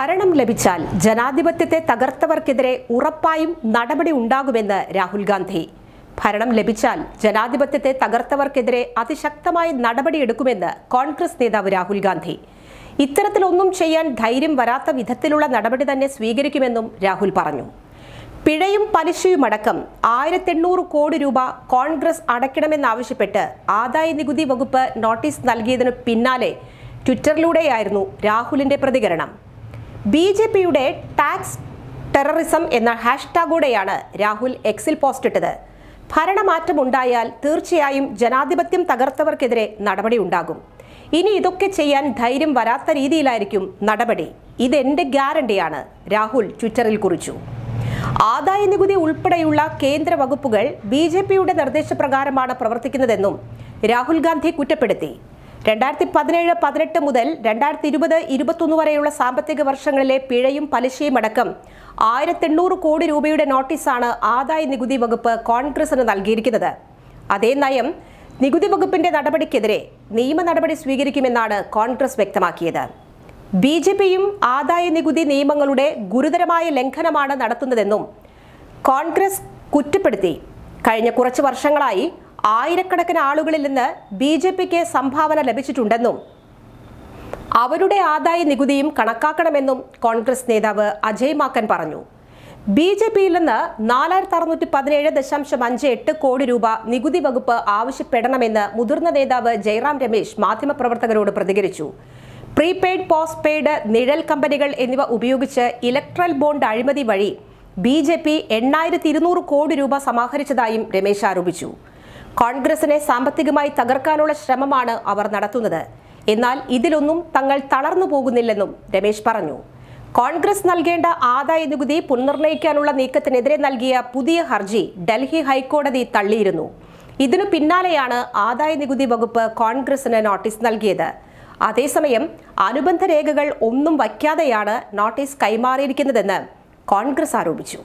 ഭരണം ലഭിച്ചാൽ ജനാധിപത്യത്തെ തകർത്തവർക്കെതിരെ ഉറപ്പായും നടപടി ഉണ്ടാകുമെന്ന് രാഹുൽ ഗാന്ധി. ഭരണം ലഭിച്ചാൽ ജനാധിപത്യത്തെ തകർത്തവർക്കെതിരെ അതിശക്തമായ നടപടിയെടുക്കുമെന്ന് കോൺഗ്രസ് നേതാവ് രാഹുൽ ഗാന്ധി. ഇത്തരത്തിലൊന്നും ചെയ്യാൻ ധൈര്യം വരാത്ത വിധത്തിലുള്ള നടപടി തന്നെ സ്വീകരിക്കുമെന്നും രാഹുൽ പറഞ്ഞു. പിഴയും പലിശയുമടക്കം ആയിരത്തി എണ്ണൂറ് കോടി രൂപ കോൺഗ്രസ് അടയ്ക്കണമെന്നാവശ്യപ്പെട്ട് ആദായ നികുതി വകുപ്പ് നോട്ടീസ് നൽകിയതിനു പിന്നാലെ ട്വിറ്ററിലൂടെയായിരുന്നു രാഹുലിന്റെ പ്രതികരണം. ബി ജെ പിയുടെ ടാക്സ് ടെററിസം എന്ന ഹാഷ്ടാഗോടെയാണ് രാഹുൽ എക്സിൽ പോസ്റ്റിട്ടത് ഭരണമാറ്റമുണ്ടായാൽ തീർച്ചയായും ജനാധിപത്യം തകർത്തവർക്കെതിരെ നടപടി ഉണ്ടാകും ഇനി ഇതൊക്കെ ചെയ്യാൻ ധൈര്യം വരാത്ത രീതിയിലായിരിക്കും നടപടി. ഇതെന്റെ ഗ്യാരണ്ടിയാണ് രാഹുൽ ട്വിറ്ററിൽ കുറിച്ചു. ആദായ നികുതി ഉൾപ്പെടെയുള്ള കേന്ദ്ര വകുപ്പുകൾ ബി ജെ പിയുടെ നിർദ്ദേശപ്രകാരമാണ് പ്രവർത്തിക്കുന്നതെന്നും രാഹുൽ ഗാന്ധി കുറ്റപ്പെടുത്തി. രണ്ടായിരത്തി പതിനേഴ് പതിനെട്ട് മുതൽ രണ്ടായിരത്തി ഇരുപത് ഇരുപത്തൊന്ന് വരെയുള്ള സാമ്പത്തിക വർഷങ്ങളിലെ പിഴയും പലിശയും അടക്കം ആയിരത്തി എണ്ണൂറ് കോടി രൂപയുടെ നോട്ടീസാണ് ആദായ നികുതി വകുപ്പ് കോൺഗ്രസിന് നൽകിയിരിക്കുന്നത്. അതേ നയം നികുതി വകുപ്പിന്റെ നടപടിക്കെതിരെ നിയമ നടപടി സ്വീകരിക്കുമെന്നാണ് കോൺഗ്രസ് വ്യക്തമാക്കിയത്. ബി ജെ പിയും ആദായ നികുതി നിയമങ്ങളുടെ ഗുരുതരമായ ലംഘനമാണ് നടത്തുന്നതെന്നും കോൺഗ്രസ് കുറ്റപ്പെടുത്തി. കഴിഞ്ഞ കുറച്ച് വർഷങ്ങളായി ആയിരക്കണക്കിന് ആളുകളിൽ നിന്ന് ബി ജെ പിക്ക് സംഭാവന ലഭിച്ചിട്ടുണ്ടെന്നും അവരുടെ ആദായ നികുതിയും കണക്കാക്കണമെന്നും കോൺഗ്രസ് നേതാവ് അജയ് മാക്കൻ പറഞ്ഞു. ബി ജെ പിയിൽ നിന്ന് നാലായിരത്തി അറുന്നൂറ്റി പതിനേഴ് ദശാംശം അഞ്ച് എട്ട് കോടി രൂപ നികുതി വകുപ്പ് ആവശ്യപ്പെടണമെന്ന് മുതിർന്ന നേതാവ് ജയറാം രമേശ് മാധ്യമപ്രവർത്തകരോട് പ്രതികരിച്ചു. പ്രീപെയ്ഡ് പോസ്റ്റ് പെയ്ഡ് നിഴൽ കമ്പനികൾ എന്നിവ ഉപയോഗിച്ച് ഇലക്ട്രൽ ബോണ്ട് അഴിമതി വഴി ബി ജെ പി എണ്ണായിരത്തി ഇരുന്നൂറ് കോടി രൂപ സമാഹരിച്ചതായും രമേശ് ആരോപിച്ചു. കോൺഗ്രസിനെ സാമ്പത്തികമായി തകർക്കാനുള്ള ശ്രമമാണ് അവർ നടത്തുന്നത്. എന്നാൽ ഇതിലൊന്നും തങ്ങൾ തളർന്നു പോകുന്നില്ലെന്നും രമേശ് പറഞ്ഞു. കോൺഗ്രസ് നൽകേണ്ട ആദായ നികുതി പുനർനിർണയിക്കാനുള്ള നീക്കത്തിനെതിരെ നൽകിയ പുതിയ ഹർജി ഡൽഹി ഹൈക്കോടതി തള്ളിയിരുന്നു. ഇതിനു പിന്നാലെയാണ് ആദായ നികുതി വകുപ്പ് കോൺഗ്രസിന് നോട്ടീസ് നൽകിയത്. അതേസമയം അനുബന്ധ രേഖകൾ ഒന്നും വയ്ക്കാതെയാണ് നോട്ടീസ് കൈമാറിയിരിക്കുന്നതെന്ന് കോൺഗ്രസ് ആരോപിച്ചു.